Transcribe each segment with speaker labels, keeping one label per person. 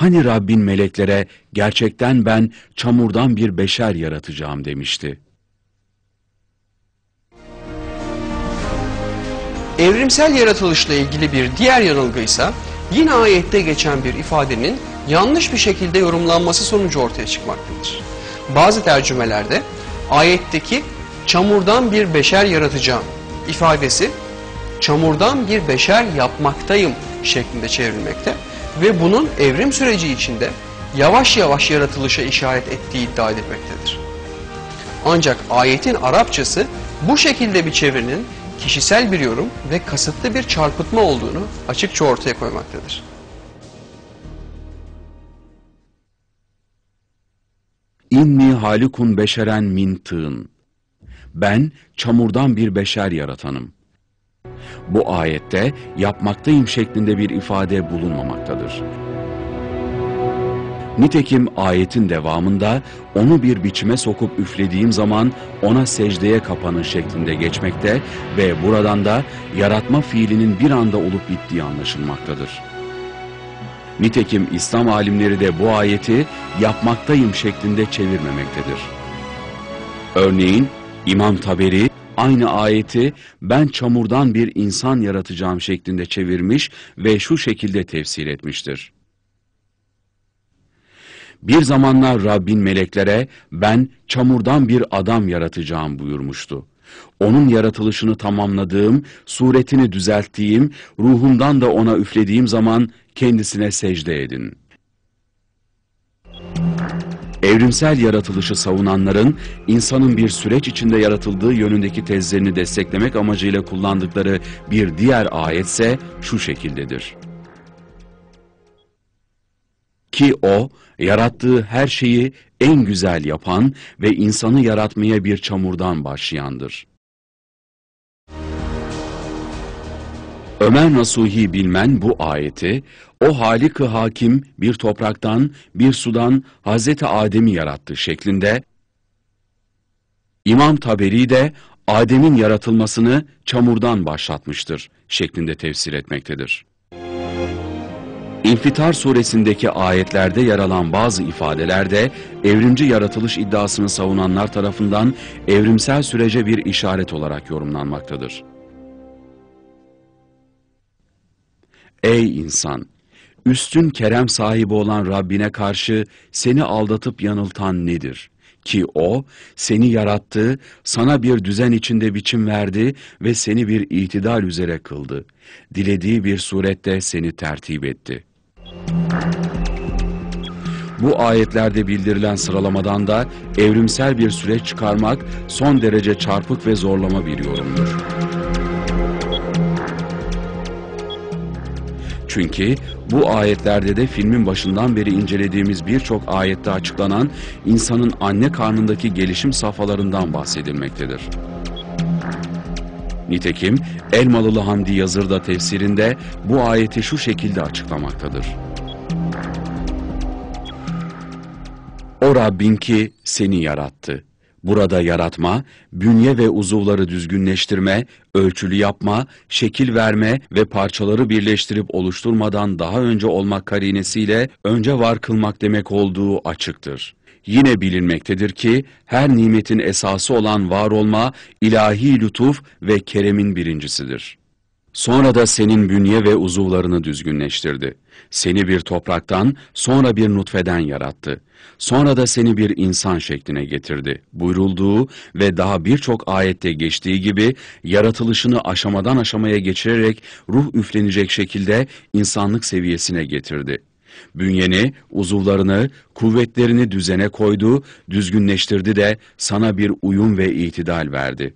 Speaker 1: Hani Rabbin meleklere gerçekten ben çamurdan bir beşer yaratacağım demişti.
Speaker 2: Evrimsel yaratılışla ilgili bir diğer yanılgı ise yine ayette geçen bir ifadenin yanlış bir şekilde yorumlanması sonucu ortaya çıkmaktadır. Bazı tercümelerde ayetteki çamurdan bir beşer yaratacağım ifadesi çamurdan bir beşer yapmaktayım şeklinde çevrilmekte ve bunun evrim süreci içinde yavaş yavaş yaratılışa işaret ettiği iddia edilmektedir. Ancak ayetin Arapçası bu şekilde bir çevirinin kişisel bir yorum ve kasıtlı bir çarpıtma olduğunu açıkça ortaya koymaktadır.
Speaker 1: İnni halikun beşeren min tığın. Ben çamurdan bir beşer yaratanım. Bu ayette yapmaktayım şeklinde bir ifade bulunmamaktadır. Nitekim ayetin devamında onu bir biçime sokup üflediğim zaman ona secdeye kapanın şeklinde geçmekte ve buradan da yaratma fiilinin bir anda olup bittiği anlaşılmaktadır. Nitekim İslam alimleri de bu ayeti yapmaktayım şeklinde çevirmemektedir. Örneğin İmam Taberi aynı ayeti ben çamurdan bir insan yaratacağım şeklinde çevirmiş ve şu şekilde tefsir etmiştir. Bir zamanlar Rabbin meleklere ben çamurdan bir adam yaratacağım buyurmuştu. Onun yaratılışını tamamladığım, suretini düzelttiğim, ruhumdan da ona üflediğim zaman kendisine secde edin. Evrimsel yaratılışı savunanların insanın bir süreç içinde yaratıldığı yönündeki tezlerini desteklemek amacıyla kullandıkları bir diğer ayetse şu şekildedir. Ki o, yarattığı her şeyi en güzel yapan ve insanı yaratmaya bir çamurdan başlayandır. Ömer Nasuhi bilmen bu ayeti, o Halik-ı Hakim bir topraktan, bir sudan Hazreti Adem'i yarattı şeklinde, İmam Taberi de Adem'in yaratılmasını çamurdan başlatmıştır şeklinde tefsir etmektedir. İnfitar suresindeki ayetlerde yer alan bazı ifadelerde evrimci yaratılış iddiasını savunanlar tarafından evrimsel sürece bir işaret olarak yorumlanmaktadır. Ey insan! Üstün kerem sahibi olan Rabbine karşı seni aldatıp yanıltan nedir? Ki o seni yarattı, sana bir düzen içinde biçim verdi ve seni bir itidal üzere kıldı. Dilediği bir surette seni tertip etti.'' Bu ayetlerde bildirilen sıralamadan da evrimsel bir süreç çıkarmak son derece çarpık ve zorlama bir yorumdur. Çünkü bu ayetlerde de filmin başından beri incelediğimiz birçok ayette açıklanan insanın anne karnındaki gelişim safhalarından bahsedilmektedir. Nitekim Elmalılı Hamdi Yazır da tefsirinde bu ayeti şu şekilde açıklamaktadır. O Rabbin ki seni yarattı. Burada yaratma, bünye ve uzuvları düzgünleştirme, ölçülü yapma, şekil verme ve parçaları birleştirip oluşturmadan daha önce olmak karinesiyle önce var kılmak demek olduğu açıktır. Yine bilinmektedir ki her nimetin esası olan var olma ilahi lütuf ve keremin birincisidir. Sonra da senin bünye ve uzuvlarını düzgünleştirdi. Seni bir topraktan, sonra bir nutfeden yarattı. Sonra da seni bir insan şekline getirdi. Buyrulduğu ve daha birçok ayette geçtiği gibi yaratılışını aşamadan aşamaya geçirerek ruh üflenecek şekilde insanlık seviyesine getirdi. Bünyeni, uzuvlarını, kuvvetlerini düzene koydu, düzgünleştirdi de sana bir uyum ve itidal verdi.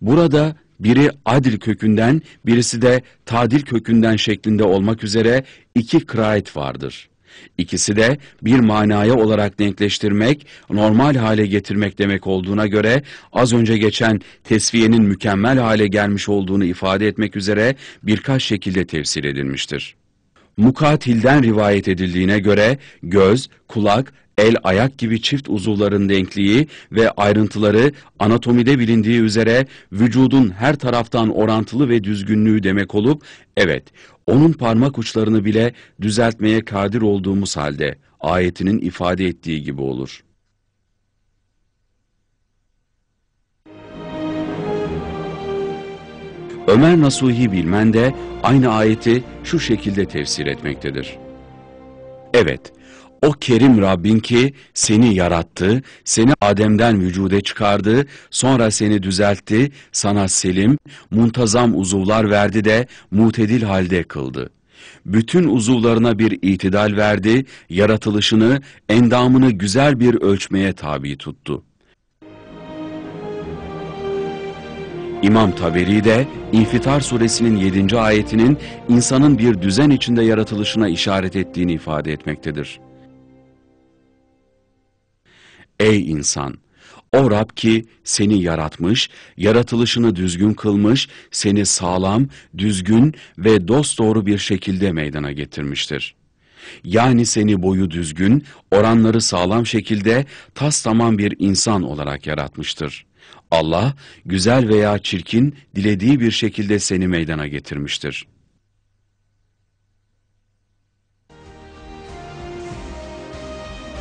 Speaker 1: Burada biri adil kökünden, birisi de tadil kökünden şeklinde olmak üzere iki kıraat vardır. İkisi de bir manaya olarak denkleştirmek, normal hale getirmek demek olduğuna göre az önce geçen tesviyenin mükemmel hale gelmiş olduğunu ifade etmek üzere birkaç şekilde tefsir edilmiştir. Mukatil'den rivayet edildiğine göre göz, kulak, el ayak gibi çift uzuvların denkliği ve ayrıntıları anatomide bilindiği üzere vücudun her taraftan orantılı ve düzgünlüğü demek olup, evet, onun parmak uçlarını bile düzeltmeye kadir olduğumuz halde ayetinin ifade ettiği gibi olur. Ömer Nasuhi Bilmen de aynı ayeti şu şekilde tefsir etmektedir. Evet, o kerim Rabbin ki seni yarattı, seni Adem'den vücude çıkardı, sonra seni düzeltti, sana selim, muntazam uzuvlar verdi de mutedil halde kıldı. Bütün uzuvlarına bir itidal verdi, yaratılışını, endamını güzel bir ölçmeye tabi tuttu. İmam Taberi de İnfitar suresinin 7. ayetinin insanın bir düzen içinde yaratılışına işaret ettiğini ifade etmektedir. Ey insan! O Rab ki seni yaratmış, yaratılışını düzgün kılmış, seni sağlam, düzgün ve dosdoğru bir şekilde meydana getirmiştir. Yani seni boyu düzgün, oranları sağlam şekilde tas tamam bir insan olarak yaratmıştır. Allah, güzel veya çirkin, dilediği bir şekilde seni meydana getirmiştir.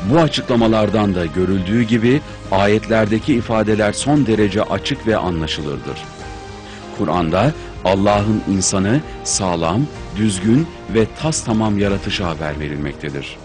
Speaker 1: Bu açıklamalardan da görüldüğü gibi ayetlerdeki ifadeler son derece açık ve anlaşılırdır. Kur'an'da Allah'ın insanı sağlam, düzgün ve tas tamam yaratışa haber verilmektedir.